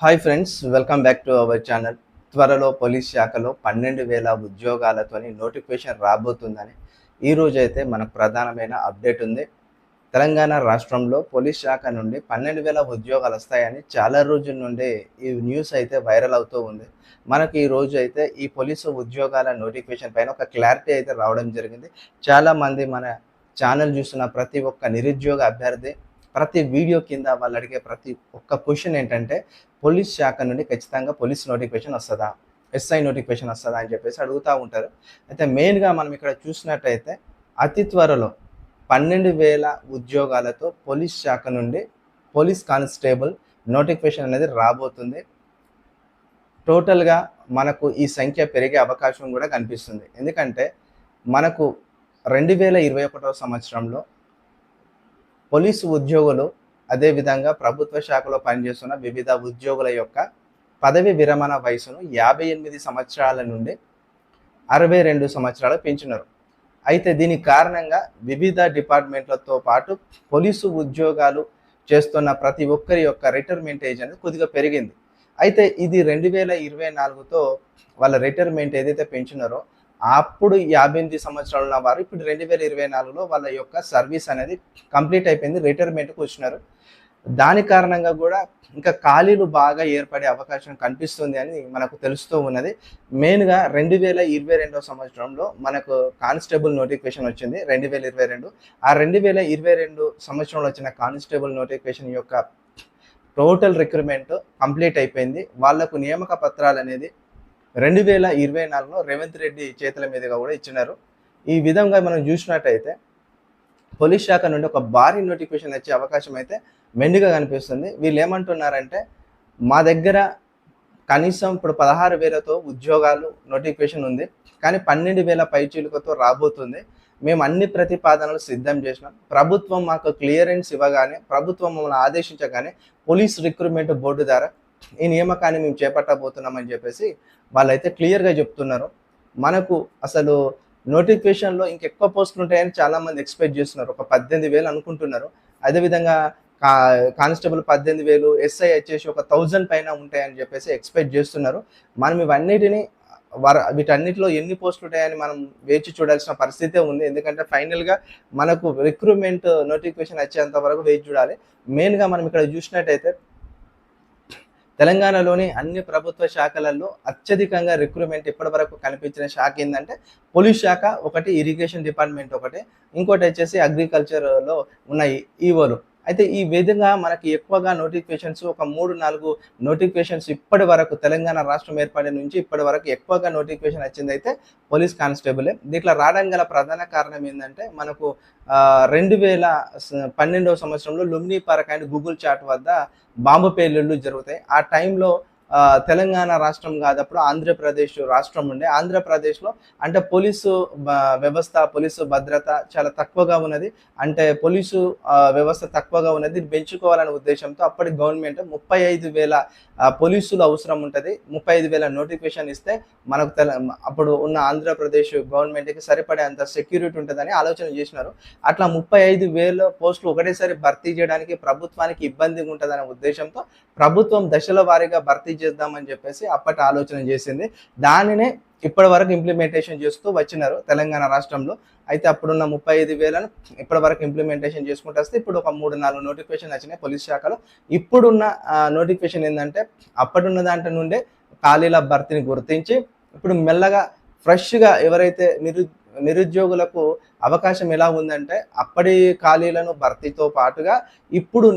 Hi friends welcome back to our channel త్వరలో police శాఖలో పన్నెండు వేల ఉద్యోగాలతోని నోటిఫికేషన్ రాబోతుందని ఈ అయితే మనకు ప్రధానమైన అప్డేట్ ఉంది. తెలంగాణ రాష్ట్రంలో పోలీస్ శాఖ నుండి పన్నెండు వేల ఉద్యోగాలు వస్తాయని చాలా రోజుల నుండి ఈ న్యూస్ అయితే వైరల్ అవుతూ ఉంది. మనకు ఈ రోజు అయితే ఈ పోలీసు ఉద్యోగాల నోటిఫికేషన్ పైన ఒక క్లారిటీ అయితే రావడం జరిగింది. చాలామంది మన ఛానల్ చూస్తున్న ప్రతి ఒక్క నిరుద్యోగ అభ్యర్థి ప్రతి వీడియో కింద వాళ్ళు అడిగే ప్రతి ఒక్క క్వశ్చన్ ఏంటంటే పోలీస్ శాఖ నుండి ఖచ్చితంగా పోలీస్ నోటిఫికేషన్ వస్తుందా? ఎస్ఐ నోటిఫికేషన్ వస్తుందా? అని చెప్పేసి అడుగుతూ ఉంటారు. అయితే మెయిన్గా మనం ఇక్కడ చూసినట్టయితే అతి త్వరలో పన్నెండు వేల ఉద్యోగాలతో పోలీస్ శాఖ నుండి పోలీస్ కానిస్టేబుల్ నోటిఫికేషన్ అనేది రాబోతుంది. టోటల్గా మనకు ఈ సంఖ్య పెరిగే అవకాశం కూడా కనిపిస్తుంది. ఎందుకంటే మనకు రెండు వేల ఇరవై ఒకటవ సంవత్సరంలో పోలీసు ఉద్యోగులు అదేవిధంగా ప్రభుత్వ శాఖలో పనిచేస్తున్న వివిధ ఉద్యోగుల యొక్క పదవి విరమణ వయసును యాభై ఎనిమిది సంవత్సరాల నుండి అరవై రెండు సంవత్సరాలు పెంచినారు అయితే దీని కారణంగా వివిధ డిపార్ట్మెంట్లతో పాటు పోలీసు ఉద్యోగాలు చేస్తున్న ప్రతి ఒక్కరి యొక్క రిటైర్మెంట్ ఏజ్ అనేది కొద్దిగా పెరిగింది. అయితే ఇది రెండు వేల ఇరవై నాలుగుతో వాళ్ళ రిటైర్మెంట్ ఏదైతే పెంచినారో అప్పుడు యాభై ఎనిమిది సంవత్సరాలు ఉన్న వారు ఇప్పుడు రెండు వేల ఇరవై నాలుగులో వాళ్ళ యొక్క సర్వీస్ అనేది కంప్లీట్ అయిపోయింది రిటైర్మెంట్కి వచ్చినారు. దాని కారణంగా కూడా ఇంకా ఖాళీలు బాగా ఏర్పడే అవకాశం కనిపిస్తుంది అని మనకు తెలుస్తూ ఉన్నది. మెయిన్గా రెండు వేల ఇరవై రెండవ సంవత్సరంలో మనకు కానిస్టేబుల్ నోటిఫికేషన్ వచ్చింది రెండు వేల ఇరవై రెండు. ఆ రెండు వేల ఇరవై రెండు సంవత్సరంలో వచ్చిన కానిస్టేబుల్ నోటిఫికేషన్ యొక్క టోటల్ రిక్రూట్మెంట్ కంప్లీట్ అయిపోయింది. వాళ్ళకు నియామక పత్రాలు అనేది రెండు వేల ఇరవై నాలుగులో రేవంత్ రెడ్డి చేతుల మీదుగా కూడా ఇచ్చినారు. ఈ విధంగా మనం చూసినట్టయితే పోలీస్ శాఖ నుండి ఒక భారీ నోటిఫికేషన్ వచ్చే అవకాశం అయితే మెండుగా కనిపిస్తుంది. వీళ్ళు ఏమంటున్నారంటే మా దగ్గర కనీసం ఇప్పుడు పదహారు వేలతో ఉద్యోగాలు నోటిఫికేషన్ ఉంది కానీ పన్నెండు వేల పైచీలకతో రాబోతుంది. మేము అన్ని ప్రతిపాదనలు సిద్ధం చేసినాం. ప్రభుత్వం మాకు క్లియరెన్స్ ఇవ్వగానే ప్రభుత్వం మమ్మల్ని ఆదేశించగానే పోలీస్ రిక్రూట్మెంట్ బోర్డు ద్వారా ఈ నియామకాన్ని మేము చేపట్టబోతున్నామని చెప్పేసి వాళ్ళైతే క్లియర్గా చెప్తున్నారు. మనకు అసలు నోటిఫికేషన్లో ఇంకెక్కువ పోస్టులు ఉంటాయని చాలామంది ఎక్స్పెక్ట్ చేస్తున్నారు. ఒక పద్దెనిమిది వేలు అనుకుంటున్నారు. అదేవిధంగా కా కానిస్టేబుల్ పద్దెనిమిది వేలు ఎస్ఐ వచ్చేసి ఒక థౌజండ్ పైన ఉంటాయని చెప్పేసి ఎక్స్పెక్ట్ చేస్తున్నారు. మనం ఇవన్నిటిని వారు వీటన్నిటిలో ఎన్ని పోస్టులు ఉంటాయని మనం వేచి చూడాల్సిన పరిస్థితే ఉంది. ఎందుకంటే ఫైనల్గా మనకు రిక్రూట్మెంట్ నోటిఫికేషన్ వచ్చేంత వరకు వేచి చూడాలి. మెయిన్గా మనం ఇక్కడ చూసినట్టయితే తెలంగాణలోని అన్ని ప్రభుత్వ శాఖలలో అత్యధికంగా రిక్రూట్మెంట్ ఇప్పటి వరకు కనిపించిన శాఖ ఏంటంటే పోలీస్ శాఖ ఒకటి ఇరిగేషన్ డిపార్ట్మెంట్ ఒకటి. ఇంకోటి వచ్చేసి అగ్రికల్చర్లో ఉన్నాయి ఈవోలు. అయితే ఈ విధంగా మనకి ఎక్కువగా నోటిఫికేషన్స్ ఒక మూడు నాలుగు నోటిఫికేషన్స్ ఇప్పటి వరకు తెలంగాణ రాష్ట్రం ఏర్పడిన నుంచి ఇప్పటి వరకు ఎక్కువగా నోటిఫికేషన్ వచ్చింది అయితే పోలీస్ కానిస్టేబులే. దీంట్లో రావడం గల ప్రధాన కారణం ఏంటంటే మనకు రెండు వేల పన్నెండవ సంవత్సరంలో Lumbini park and Google chat వద్ద బాంబు పేలుళ్ళు జరుగుతాయి. ఆ టైంలో తెలంగాణ రాష్ట్రం కాదప్పుడు ఆంధ్రప్రదేశ్ రాష్ట్రం ఉండే. ఆంధ్రప్రదేశ్లో అంటే పోలీసు వ్యవస్థ పోలీసు భద్రత చాలా తక్కువగా ఉన్నది. అంటే పోలీసు వ్యవస్థ తక్కువగా ఉన్నది. పెంచుకోవాలనే ఉద్దేశంతో అప్పటి గవర్నమెంట్ ముప్పై ఐదు వేల పోలీసులు అవసరం ఉంటుంది. ముప్పై ఐదు వేల నోటిఫికేషన్ ఇస్తే మనకు తెల అప్పుడు ఉన్న ఆంధ్రప్రదేశ్ గవర్నమెంట్కి సరిపడే అంత సెక్యూరిటీ ఉంటుందని ఆలోచన చేసినారు. అట్లా ముప్పై ఐదు వేల పోస్టులు ఒకటేసారి భర్తీ చేయడానికి ప్రభుత్వానికి ఇబ్బందిగా ఉంటుందనే ఉద్దేశంతో ప్రభుత్వం దశల వారీగా భర్తీ చేద్దామని చెప్పేసి అప్పటి ఆలోచన చేసింది. దానినే ఇప్పటి వరకు ఇంప్లిమెంటేషన్ చేస్తూ వచ్చినారు తెలంగాణ రాష్ట్రంలో. అయితే అప్పుడున్న ముప్పై ఐదు వేలను ఇప్పటి వరకు ఇంప్లిమెంటేషన్ చేసుకుంటూ వస్తే ఇప్పుడు ఒక మూడు నాలుగు నోటిఫికేషన్ వచ్చినాయి పోలీస్ శాఖలో. ఇప్పుడున్న నోటిఫికేషన్ ఏంటంటే అప్పుడున్న దాంట్లో నుండే ఖాళీల భర్తీని గుర్తించి ఇప్పుడు మెల్లగా ఫ్రెష్గా ఎవరైతే నిరు నిరుద్యోగులకు అవకాశం ఎలా ఉందంటే అప్పటి ఖాళీలను భర్తీతో పాటుగా ఇప్పుడు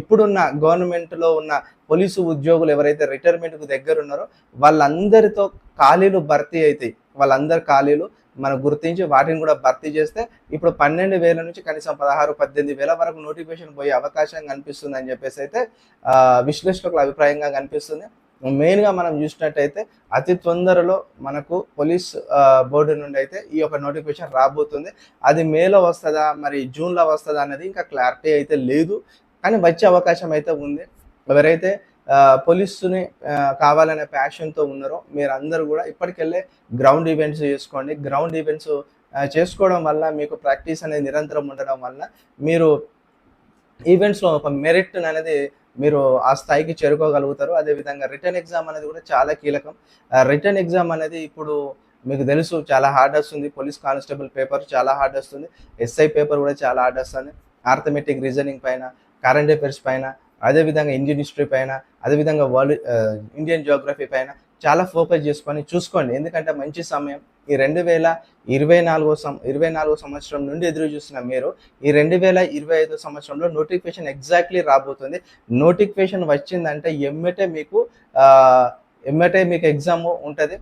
ఇప్పుడున్న గవర్నమెంట్లో ఉన్న పోలీసు ఉద్యోగులు ఎవరైతే రిటైర్మెంట్కు దగ్గర ఉన్నారో వాళ్ళందరితో ఖాళీలు భర్తీ అవుతాయి వాళ్ళందరి ఖాళీలు మనం గుర్తించి వాటిని కూడా భర్తీ చేస్తే ఇప్పుడు పన్నెండు వేల నుంచి కనీసం పదహారు పద్దెనిమిది వేల వరకు నోటిఫికేషన్ పోయే అవకాశం కనిపిస్తుంది అని చెప్పేసి అయితే విశ్లేషకుల అభిప్రాయంగా కనిపిస్తుంది. మెయిన్గా మనం చూసినట్టయితే అతి తొందరలో మనకు పోలీస్ బోర్డు నుండి అయితే ఈ యొక్క నోటిఫికేషన్ రాబోతుంది. అది మేలో వస్తుందా మరి జూన్లో వస్తుందా అనేది ఇంకా క్లారిటీ అయితే లేదు. కానీ వచ్చే అవకాశం అయితే ఉంది. ఎవరైతే పోలీసుని కావాలనే ప్యాషన్తో ఉన్నారో మీరు అందరూ కూడా ఇప్పటికెళ్ళే గ్రౌండ్ ఈవెంట్స్ చేసుకోండి. గ్రౌండ్ ఈవెంట్స్ చేసుకోవడం వల్ల మీకు ప్రాక్టీస్ అనేది నిరంతరం ఉండడం వల్ల మీరు ఈవెంట్స్లో ఒక మెరిట్ అనేది మీరు ఆ స్థాయికి చేరుకోగలుగుతారు. అదేవిధంగా రిటర్న్ ఎగ్జామ్ అనేది కూడా చాలా కీలకం. రిటర్న్ ఎగ్జామ్ అనేది ఇప్పుడు మీకు తెలుసు చాలా హార్డ్ వస్తుంది. పోలీస్ కానిస్టేబుల్ పేపర్ చాలా హార్డ్ వస్తుంది. ఎస్ఐ పేపర్ కూడా చాలా హార్డ్ వస్తుంది. ఆర్థమెటిక్ రీజనింగ్ పైన కరెంట్ అఫైర్స్ పైన అదేవిధంగా ఇండియన్ హిస్టరీ పైన అదేవిధంగా వరల్డ్ ఇండియన్ జియోగ్రఫీ పైన చాలా ఫోకస్ చేసుకొని చూసుకోండి. ఎందుకంటే మంచి సమయం. ఈ రెండు వేల ఇరవై నాలుగో సం ఇరవై నాలుగో సంవత్సరం నుండి ఎదురు చూసిన మీరు ఈ రెండు వేల ఇరవై ఐదో సంవత్సరంలో నోటిఫికేషన్ ఎగ్జాక్ట్లీ రాబోతుంది. నోటిఫికేషన్ వచ్చిందంటే ఎమ్మటే మీకు ఎమ్మెటే ఎమ్మటే మీకు ఎగ్జామ్ ఉంటుంది.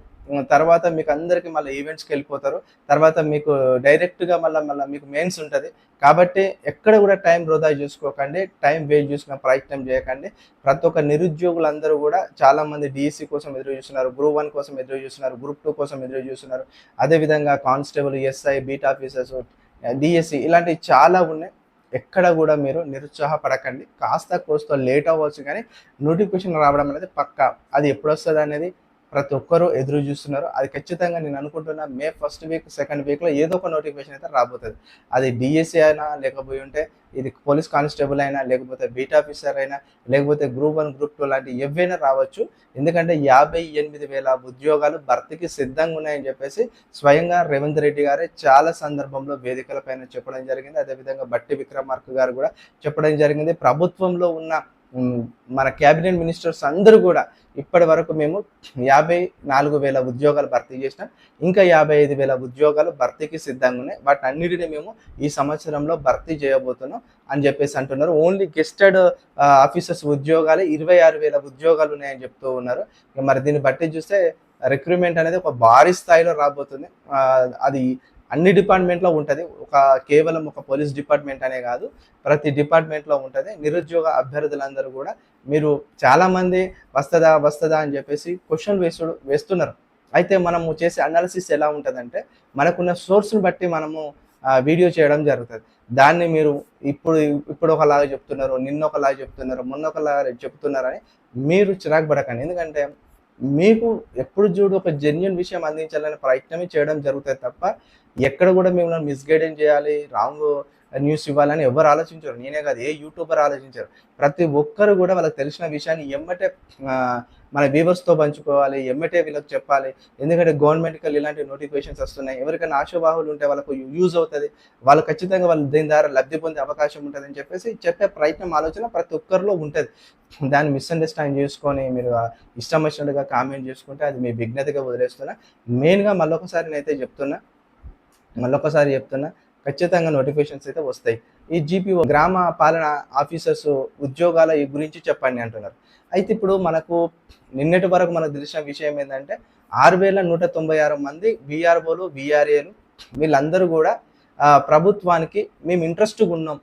తర్వాత మీకు అందరికీ మళ్ళీ ఈవెంట్స్కి వెళ్ళిపోతారు. తర్వాత మీకు డైరెక్ట్గా మళ్ళీ మళ్ళీ మీకు మెయిన్స్ ఉంటుంది. కాబట్టి ఎక్కడ కూడా టైం వృధా చూసుకోకండి. టైం వేస్ట్ చేసుకునే ప్రయత్నం చేయకండి. ప్రతి ఒక్క నిరుద్యోగులందరూ కూడా చాలామంది డిఎస్సి కోసం ఎదురు చూస్తున్నారు. గ్రూప్ వన్ కోసం ఎదురు చూస్తున్నారు. గ్రూప్ టూ కోసం ఎదురు చూస్తున్నారు. అదేవిధంగా constable SI beat officers DSC ఇలాంటివి చాలా ఉన్నాయి. ఎక్కడ కూడా మీరు నిరుత్సాహపడకండి. కాస్త కోస్త లేట్ అవ్వచ్చు కానీ నోటిఫికేషన్ రావడం అనేది పక్కా. అది ఎప్పుడు వస్తుంది అనేది ప్రతి ఒక్కరూ ఎదురు చూస్తున్నారు. అది ఖచ్చితంగా నేను అనుకుంటున్నా మే ఫస్ట్ వీక్ సెకండ్ వీక్లో ఏదో ఒక నోటిఫికేషన్ అయితే రాబోతుంది. అది డిఎస్సి అయినా లేకపోయి ఉంటే ఇది పోలీస్ కానిస్టేబుల్ అయినా లేకపోతే బీట్ ఆఫీసర్ అయినా లేకపోతే గ్రూప్ వన్ గ్రూప్ టూ లాంటి ఏవైనా రావచ్చు. ఎందుకంటే యాభై ఎనిమిది వేల ఉద్యోగాలు భర్తీకి సిద్ధంగా ఉన్నాయని చెప్పేసి స్వయంగా రేవంత్ రెడ్డి గారే చాలా సందర్భంలో వేదికల పైన చెప్పడం జరిగింది. అదేవిధంగా బట్టి విక్రమార్క గారు కూడా చెప్పడం జరిగింది. ప్రభుత్వంలో ఉన్న మన క్యాబినెట్ మినిస్టర్స్ అందరూ కూడా ఇప్పటి వరకు మేము యాభై నాలుగు వేల ఉద్యోగాలు భర్తీ చేసినాం. ఇంకా యాభై ఐదు వేల ఉద్యోగాలు భర్తీకి సిద్ధంగా ఉన్నాయి. వాటి అన్నిటిని మేము ఈ సంవత్సరంలో భర్తీ చేయబోతున్నాం అని చెప్పేసి అంటున్నారు. ఓన్లీ గెస్టెడ్ ఆఫీసర్స్ ఉద్యోగాలు ఇరవై ఆరు వేల ఉద్యోగాలు ఉన్నాయని చెప్తూ ఉన్నారు. మరి దీన్ని బట్టి చూస్తే రిక్రూట్మెంట్ అనేది ఒక భారీ స్థాయిలో రాబోతుంది. అది అన్ని డిపార్ట్మెంట్లో ఉంటుంది. ఒక కేవలం ఒక పోలీస్ డిపార్ట్మెంట్ అనే కాదు ప్రతి డిపార్ట్మెంట్లో ఉంటుంది. నిరుద్యోగ అభ్యర్థులందరూ కూడా మీరు చాలామంది వస్తుందా వస్తుందా అని చెప్పేసి క్వశ్చన్ వేస్తుడు వేస్తున్నారు. అయితే మనము చేసే అనాలిసిస్ ఎలా ఉంటుందంటే మనకున్న సోర్స్ని బట్టి మనము వీడియో చేయడం జరుగుతుంది. దాన్ని మీరు ఇప్పుడు ఇప్పుడు ఒకలాగా చెప్తున్నారు నిన్న ఒకలాగా చెప్తున్నారు మొన్న ఒకలాగా చెప్తున్నారని మీరు చిరాకు పడకండి. ఎందుకంటే మీకు ఎప్పుడు చూడు ఒక జెన్యున్ విషయం అందించాలనే ప్రయత్నమే చేయడం జరుగుతుంది తప్ప ఎక్కడ కూడా మిమ్మల్ని మిస్గైడెన్స్ చేయాలి రాంగ్ న్యూస్ ఇవ్వాలని ఎవరు ఆలోచించరు. నేనే కాదు ఏ యూట్యూబర్ ఆలోచించారు. ప్రతి ఒక్కరు కూడా వాళ్ళకి తెలిసిన విషయాన్ని ఎమ్మటే మన వ్యూవర్స్తో పంచుకోవాలి ఎమ్మటే వీళ్ళకి చెప్పాలి. ఎందుకంటే గవర్నమెంట్కి ఇలాంటి నోటిఫికేషన్స్ వస్తున్నాయి. ఎవరికైనా ఆశావాహులు ఉంటే వాళ్ళకు యూజ్ అవుతుంది. వాళ్ళు ఖచ్చితంగా వాళ్ళు దీని ద్వారా లబ్ధి పొందే అవకాశం ఉంటుంది అని చెప్పేసి చెప్పే ప్రయత్నం ఆలోచన ప్రతి ఒక్కరిలో ఉంటుంది. దాన్ని మిస్అండర్స్టాండ్ చేసుకొని మీరు ఇష్టం వచ్చినట్టుగా కామెంట్ చేసుకుంటే అది మీ విఘ్నతగా వదిలేస్తున్నా. మెయిన్గా మళ్ళొకసారి నేనైతే చెప్తున్నా మళ్ళొకసారి చెప్తున్నా ఖచ్చితంగా నోటిఫికేషన్స్ అయితే వస్తాయి. ఈ జీపీఓ గ్రామ పాలన ఆఫీసర్స్ ఉద్యోగాల ఈ గురించి చెప్పండి అంటున్నారు. అయితే ఇప్పుడు మనకు నిన్నటి వరకు మనకు తెలిసిన విషయం ఏంటంటే ఆరు వేల నూట తొంభై ఆరు మంది విఆర్ఓలు విఆర్ఏలు వీళ్ళందరూ కూడా ప్రభుత్వానికి మేము ఇంట్రెస్ట్గా ఉన్నాం.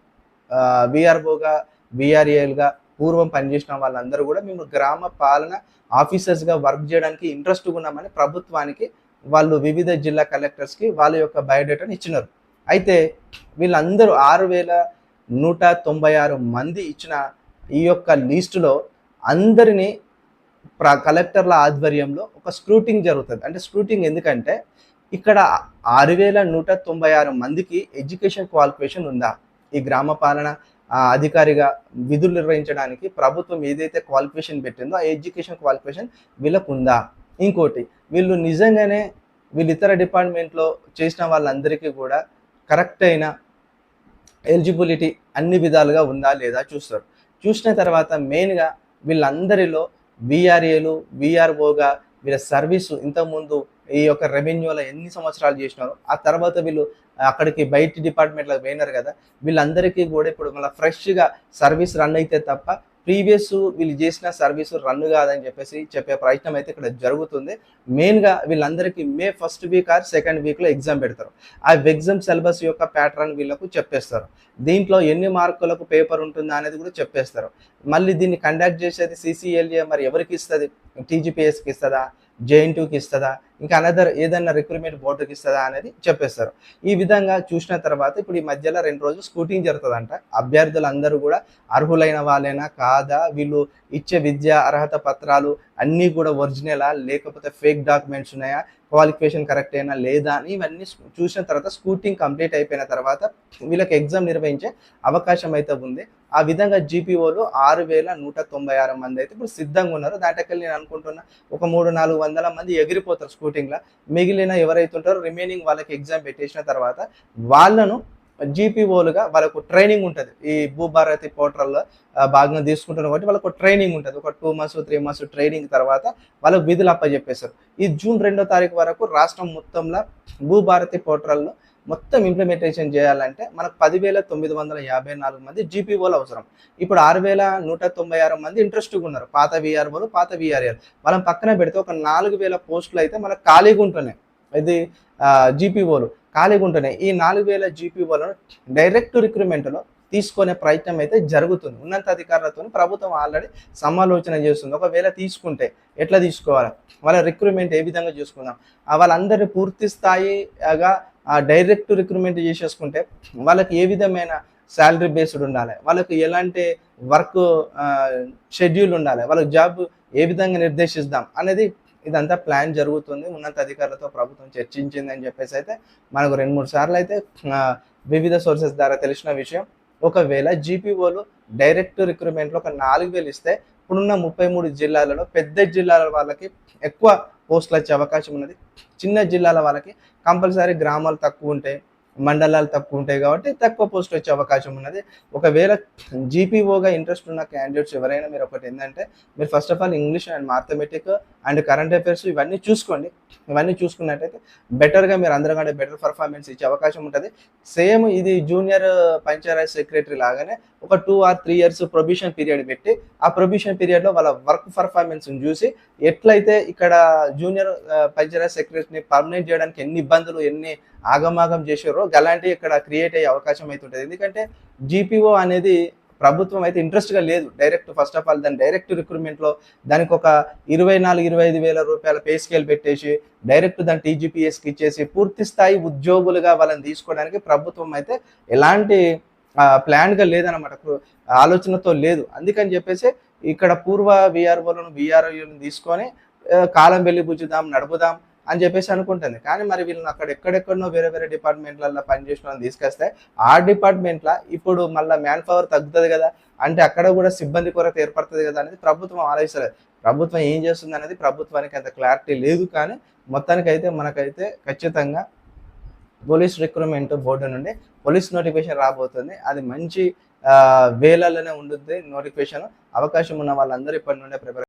విఆర్ఓగా విఆర్ఏలుగా పూర్వం పనిచేసిన వాళ్ళందరూ కూడా మేము గ్రామ పాలన ఆఫీసర్స్గా వర్క్ చేయడానికి ఇంట్రెస్ట్గా ఉన్నామని ప్రభుత్వానికి వాళ్ళు వివిధ జిల్లా కలెక్టర్స్కి వాళ్ళ యొక్క బయోడేటాను ఇచ్చినారు. అయితే వీళ్ళందరూ ఆరు వేల నూట తొంభై ఆరు మంది ఇచ్చిన ఈ యొక్క లిస్టులో అందరినీ ప్ర కలెక్టర్ల ఆధ్వర్యంలో ఒక స్క్రూటింగ్ జరుగుతుంది. అంటే స్క్రూటింగ్ ఎందుకంటే ఇక్కడ ఆరు వేల నూట తొంభై ఆరు మందికి ఎడ్యుకేషన్ క్వాలిఫికేషన్ ఉందా? ఈ గ్రామ పాలన అధికారిగా విధులు నిర్వహించడానికి ప్రభుత్వం ఏదైతే క్వాలిఫికేషన్ పెట్టిందో ఆ ఎడ్యుకేషన్ క్వాలిఫికేషన్ వీళ్ళకు ఉందా ఇంకోటి వీళ్ళు నిజంగానే వీళ్ళు ఇతర డిపార్ట్మెంట్లో చేసిన వాళ్ళందరికీ కూడా కరెక్ట్ అయిన ఎలిజిబిలిటీ అన్ని విధాలుగా ఉందా లేదా చూస్తారు. చూసిన తర్వాత మెయిన్గా వీళ్ళందరిలో విఆర్ఏలు విఆర్ఓగా వీళ్ళ సర్వీసు ఇంతకుముందు ఈ యొక్క రెవెన్యూలో ఎన్ని సంవత్సరాలు చేసినారో ఆ తర్వాత వీళ్ళు అక్కడికి బయట డిపార్ట్మెంట్లకు పోయినారు కదా వీళ్ళందరికీ కూడా ఇప్పుడు మళ్ళీ ఫ్రెష్గా సర్వీస్ రన్ అయితే తప్ప ప్రీవియస్ వీళ్ళు చేసిన సర్వీస్ రన్ కాదని చెప్పేసి చెప్పే ప్రయత్నం అయితే ఇక్కడ జరుగుతుంది. మెయిన్గా వీళ్ళందరికీ May first week or second వీక్లో ఎగ్జామ్ పెడతారు. ఆ ఎగ్జామ్ సిలబస్ యొక్క ప్యాటర్న్ వీళ్ళకు చెప్పేస్తారు. దీంట్లో ఎన్ని మార్కులకు పేపర్ ఉంటుందా అనేది కూడా చెప్పేస్తారు. మళ్ళీ దీన్ని కండక్ట్ చేసేది సిసిఎల్ఏ మరి ఎవరికి ఇస్తుంది? టీజీపీఎస్కి ఇస్తుందా? జేఎన్టీకి ఇస్తుందా? ఇంకా అనదర్ ఏదైనా రిక్రూట్మెంట్ బోర్డుకి ఇస్తుందా అనేది చెప్పేస్తారు. ఈ విధంగా చూసిన తర్వాత ఇప్పుడు ఈ మధ్యలో రెండు రోజులు స్కూటింగ్ జరుగుతుందంట. అభ్యర్థులందరూ కూడా అర్హులైన వాళ్ళైనా కాదా? వీళ్ళు ఇచ్చే విద్య అర్హత పత్రాలు అన్నీ కూడా ఒరిజినలా లేకపోతే ఫేక్ డాక్యుమెంట్స్ ఉన్నాయా? క్వాలిఫికేషన్ కరెక్ట్ అయినా లేదా? అని ఇవన్నీ చూసిన తర్వాత స్కూటింగ్ కంప్లీట్ అయిపోయిన తర్వాత వీళ్ళకి ఎగ్జామ్ నిర్వహించే అవకాశం అయితే ఉంది. ఆ విధంగా జీపీఓలు ఆరు వేల నూట తొంభై ఆరు మంది అయితే ఇప్పుడు సిద్ధంగా ఉన్నారు. దాంట్లోకెళ్ళి నేను అనుకుంటున్నా ఒక మూడు నాలుగు వందల మంది ఎగిరిపోతారు స్కూటింగ్లో మిగిలిన ఎవరైతే ఉంటారో రిమైనింగ్ వాళ్ళకి ఎగ్జామ్ పెట్టేసిన తర్వాత వాళ్ళను జీపీఓలుగా వాళ్ళకు ట్రైనింగ్ ఉంటుంది. ఈ భూభారతి పోర్టల్లో భాగంగా తీసుకుంటారు కాబట్టి వాళ్ళకు ట్రైనింగ్ ఉంటుంది. ఒక two months three months training తర్వాత వాళ్ళకు విధులు అప్పచెప్పేశారు ఈ జూన్ రెండో తారీఖు వరకు రాష్ట్రం మొత్తంలో భూభారతి పోర్టల్లో మొత్తం ఇంప్లిమెంటేషన్ చేయాలంటే మనకు పదివేల తొమ్మిది వందల యాభై నాలుగు మంది జీపీఓలు అవసరం. ఇప్పుడు ఆరు వేల నూట తొంభై ఆరు మంది ఇంట్రెస్ట్గా ఉన్నారు. పాత విఆర్ఓలు పాత విఆర్ఏలు వాళ్ళని పక్కన పెడితే ఒక నాలుగు వేల పోస్టులు అయితే మనకు ఖాళీగా ఉంటున్నాయి. ఇది జీపీఓలు ఖాళీగా ఉంటున్నాయి. ఈ నాలుగు వేల జీపీఓలను డైరెక్ట్ రిక్రూట్మెంట్లో తీసుకునే ప్రయత్నం అయితే జరుగుతుంది. ఉన్నత అధికారులతో ప్రభుత్వం ఆల్రెడీ సమాలోచన చేస్తుంది. ఒకవేళ తీసుకుంటే ఎట్లా తీసుకోవాలి? వాళ్ళ రిక్రూట్మెంట్ ఏ విధంగా చూసుకుందాం? వాళ్ళందరినీ పూర్తి స్థాయిగా ఆ డైరెక్ట్ రిక్రూట్మెంట్ చేసేసుకుంటే వాళ్ళకి ఏ విధమైన శాలరీ బేస్డ్ ఉండాలి? వాళ్ళకి ఎలాంటి వర్క్ షెడ్యూల్ ఉండాలి? వాళ్ళకి జాబ్ ఏ విధంగా నిర్దేశిస్తాం అనేది ఇదంతా ప్లాన్ జరుగుతుంది. ఉన్నత అధికారులతో ప్రభుత్వం చర్చించింది అని చెప్పేసి అయితే మనకు రెండు మూడు సార్లు అయితే వివిధ సోర్సెస్ ద్వారా తెలిసిన విషయం. ఒకవేళ జీపీఓలు డైరెక్ట్ రిక్రూట్మెంట్లో ఒక నాలుగు వేలు ఇస్తే ఇప్పుడున్న ముప్పై మూడు జిల్లాలలో పెద్ద జిల్లాల వాళ్ళకి ఎక్కువ పోస్టులు వచ్చే అవకాశం ఉన్నది. చిన్న జిల్లాల వాళ్ళకి కంపల్సరీ గ్రామాలు తక్కువ ఉంటాయి మండలాలు తక్కువ ఉంటాయి కాబట్టి తక్కువ పోస్ట్ వచ్చే అవకాశం ఉన్నది. ఒకవేళ జీపీఓగా ఇంట్రెస్ట్ ఉన్న క్యాండిడేట్స్ ఎవరైనా మీరు ఒకటి ఏంటంటే మీరు first of all English and mathematic and current affairs ఇవన్నీ చూసుకోండి. ఇవన్నీ చూసుకున్నట్టయితే బెటర్గా మీరు అందరికంటే బెటర్ పర్ఫార్మెన్స్ ఇచ్చే అవకాశం ఉంటుంది. సేమ్ ఇది జూనియర్ పంచాయత్ సెక్రటరీ లాగానే ఒక two or three years probation period పెట్టి ఆ ప్రొబిషన్ పీరియడ్లో వాళ్ళ వర్క్ పర్ఫార్మెన్స్ని చూసి ఎట్లయితే ఇక్కడ జూనియర్ పంచాయత్ సెక్రటరీని పర్మనెంట్ చేయడానికి ఎన్ని ఇబ్బందులు ఎన్ని ఆగమాగం చేసారో అలాంటివి ఇక్కడ క్రియేట్ అయ్యే అవకాశం అయితే ఉంటుంది. ఎందుకంటే జీపీఓ అనేది ప్రభుత్వం అయితే ఇంట్రెస్ట్గా లేదు. డైరెక్ట్ ఫస్ట్ ఆఫ్ ఆల్ దాని డైరెక్ట్ రిక్రూట్మెంట్లో దానికి ఒక ఇరవై నాలుగు ఇరవై ఐదు వేల రూపాయల పే స్కేల్ పెట్టేసి డైరెక్ట్ దాని టీజీపీఎస్కి ఇచ్చేసి పూర్తి స్థాయి ఉద్యోగులుగా వాళ్ళని తీసుకోవడానికి ప్రభుత్వం అయితే ఎలాంటి ప్లాన్గా లేదనమాట ఆలోచనతో లేదు. అందుకని చెప్పేసి ఇక్కడ పూర్వ విఆర్ఓలను విఆర్ఓలను తీసుకొని కాలం వెళ్ళి బుజ్జుదాం నడుపుదాం. అని చెప్పేసి అనుకుంటుంది. కానీ మరి వీళ్ళని అక్కడ ఎక్కడెక్కడనో వేరే వేరే డిపార్ట్మెంట్లలో పనిచేసిన వాళ్ళని తీసుకొస్తే ఆ డిపార్ట్మెంట్లో ఇప్పుడు మళ్ళీ మ్యాన్ పవర్ తగ్గుతుంది కదా అంటే అక్కడ కూడా సిబ్బంది కొరత ఏర్పడుతుంది కదా అనేది ప్రభుత్వం ఆలోచిస్తలేదు. ప్రభుత్వం ఏం చేస్తుంది అనేది ప్రభుత్వానికి అంత క్లారిటీ లేదు కానీ మొత్తానికైతే మనకైతే ఖచ్చితంగా పోలీస్ రిక్రూట్మెంట్ బోర్డు నుండి పోలీస్ నోటిఫికేషన్ రాబోతుంది. అది మంచి వేలలోనే ఉంటుంది నోటిఫికేషన్. అవకాశం ఉన్న వాళ్ళందరూ ఇప్పటి నుండే ప్రిపేర్